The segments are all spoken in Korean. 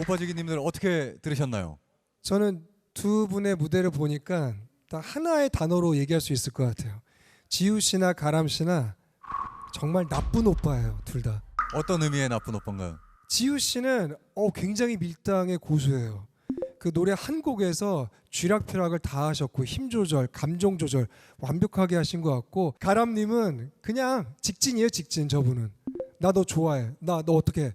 오빠지기님들 어떻게 들으셨나요? 저는 두 분의 무대를 보니까 딱 하나의 단어로 얘기할 수 있을 것 같아요. 지우 씨나 가람 씨나 정말 나쁜 오빠예요, 둘 다. 어떤 의미의 나쁜 오빠인가요? 지우 씨는 어, 굉장히 밀당의 고수예요. 그 노래 한 곡에서 쥐락펴락을 다 하셨고 힘 조절, 감정 조절 완벽하게 하신 것 같고 가람님은 그냥 직진이에요, 직진 저분은. 나 너 좋아해. 나 너 어떻게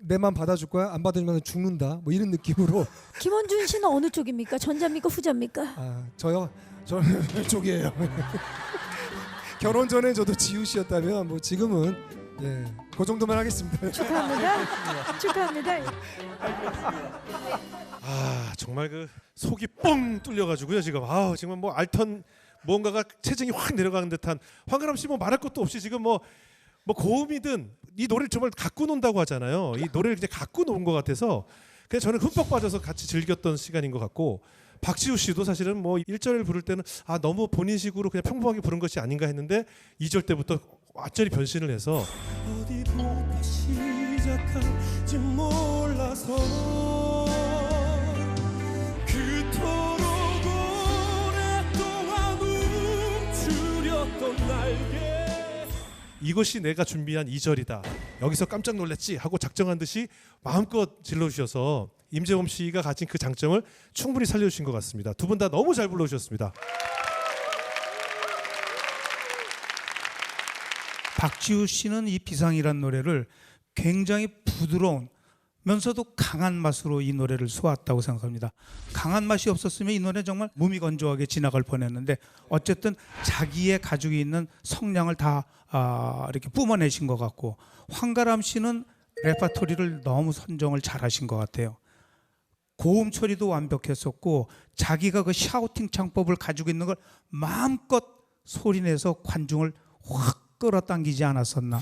내맘 받아줄 거야? 안 받으면 죽는다. 뭐 이런 느낌으로 김원준 씨는 어느 쪽입니까? 전자입니까? 후자입니까? 아 저요 저는 이쪽이에요. 결혼 전에 저도 지우 씨였다면 뭐 지금은 예, 그 정도만 하겠습니다. 축하합니다. 축하합니다. 아 정말 그 속이 뻥 뚫려가지고요 지금 아 정말 뭐 알턴 무언가가 체증이 확 내려가는 듯한 황가람 씨 뭐 말할 것도 없이 지금 뭐 뭐 고음이든 이 노래를 정말 갖고 논다고 하잖아요. 이 노래를 그냥 갖고 논 것 같아서 그냥 저는 흠뻑 빠져서 같이 즐겼던 시간인 것 같고 박지우 씨도 사실은 뭐 1절을 부를 때는 아 너무 본인식으로 그냥 평범하게 부른 것이 아닌가 했는데 2절 때부터 완전히 변신을 해서 어디부터 시작할지 몰라서 그토록 오랫동안 움츠렸던 날개 이것이 내가 준비한 2절이다. 여기서 깜짝 놀랐지? 하고 작정한 듯이 마음껏 질러주셔서 임재범 씨가 가진 그 장점을 충분히 살려주신 것 같습니다. 두 분 다 너무 잘 불러주셨습니다. 박지우 씨는 이 비상이란 노래를 굉장히 부드러운 면서도 강한 맛으로 이 노래를 쏘았다고 생각합니다. 강한 맛이 없었으면 이 노래 정말 무미건조하게 지나갈 뻔했는데 어쨌든 자기의 가지고 있는 성량을 다 아, 이렇게 뿜어내신 것 같고 황가람 씨는 레파토리를 너무 선정을 잘하신 것 같아요. 고음 처리도 완벽했었고 자기가 그 샤우팅 창법을 가지고 있는 걸 마음껏 소리내서 관중을 확 끌어당기지 않았었나.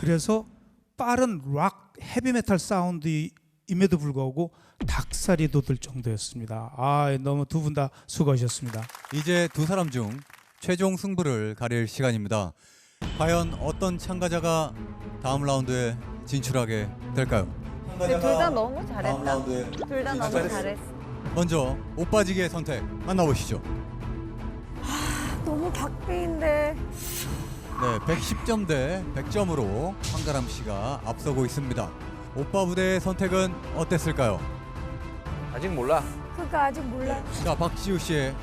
그래서 빠른 락 헤비메탈 사운드임에도 불구하고 닭살이 돋을 정도였습니다. 아 너무 두 분 다 수고하셨습니다. 이제 두 사람 중 최종 승부를 가릴 시간입니다. 과연 어떤 참가자가 다음 라운드에 진출하게 될까요? 둘다 너무 잘했다. 둘 다 너무 잘했어. 먼저 오빠지기의 선택 만나보시죠. 너무 박빙인데 네, 110점 대 100점으로 황가람 씨가 앞서고 있습니다. 오빠 부대의 선택은 어땠을까요? 아직 몰라. 그가 아직 몰라. 자, 박지우 씨의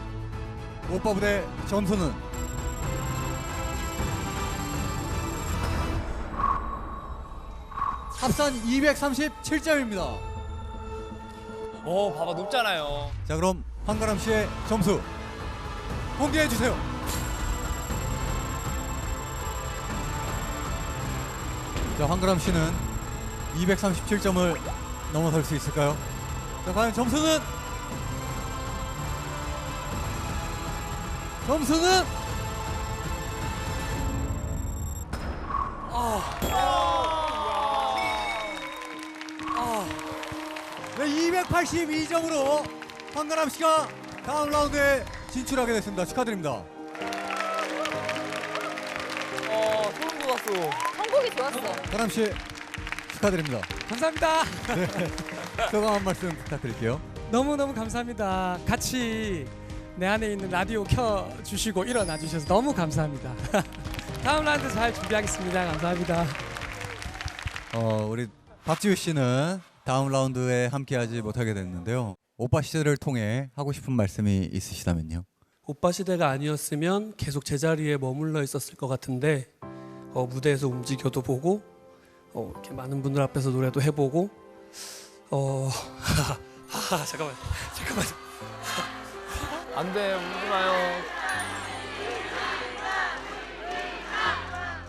오빠 부대 점수는 합산 237점입니다. 오, 봐봐 높잖아요. 자, 그럼 황가람 씨의 점수 공개해 주세요. 자, 황가람 씨는 237점을 넘어설 수 있을까요? 자, 과연 점수는 점수는 네, 282점으로 황가람 씨가 다음 라운드에 진출하게 됐습니다. 축하드립니다. 어, 소름 돋았어. 선곡이 좋았어. 가람 씨 축하드립니다. 감사합니다. 소감 한 말씀 부탁드릴게요. 너무너무 감사합니다. 같이 내 안에 있는 라디오 켜 주시고 일어나 주셔서 너무 감사합니다. 다음 라운드 잘 준비하겠습니다. 감사합니다. 어, 우리 박지우 씨는 다음 라운드에 함께하지 못하게 됐는데요. 오빠 시절을 통해 하고 싶은 말씀이 있으시다면요. 오빠 시대가 아니었으면 계속 제자리에 머물러 있었을 것 같은데 어, 무대에서 움직여도 보고 어, 이렇게 많은 분들 앞에서 노래도 해보고 어 아, 잠깐만 잠깐만 안 돼, 울지 마요.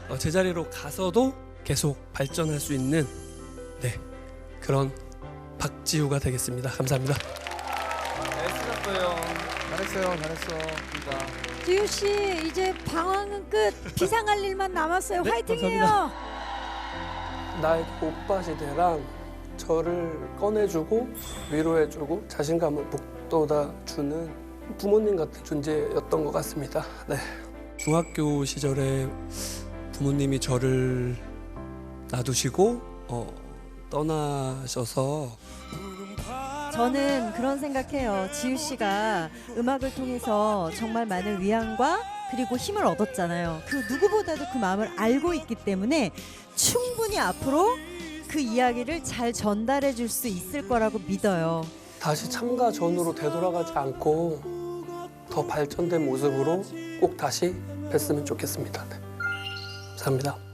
어, 제자리로 가서도 계속 발전할 수 있는 네 그런 박지우가 되겠습니다 감사합니다. 애쓰셨어요. 잘했어요, 잘했어. 진짜. 지우 씨 이제 방황은 끝. 비상할 일만 남았어요. 네, 화이팅이에요. 나의 오빠 시대랑 저를 꺼내주고 위로해주고 자신감을 북돋아주는 부모님 같은 존재였던 것 같습니다. 네. 중학교 시절에 부모님이 저를 놔두시고 어, 떠나셔서 저는 그런 생각해요. 지우 씨가 음악을 통해서 정말 많은 위안과 그리고 힘을 얻었잖아요. 그 누구보다도 그 마음을 알고 있기 때문에 충분히 앞으로 그 이야기를 잘 전달해 줄 수 있을 거라고 믿어요. 다시 참가 전으로 되돌아가지 않고 더 발전된 모습으로 꼭 다시 뵀으면 좋겠습니다. 네. 감사합니다.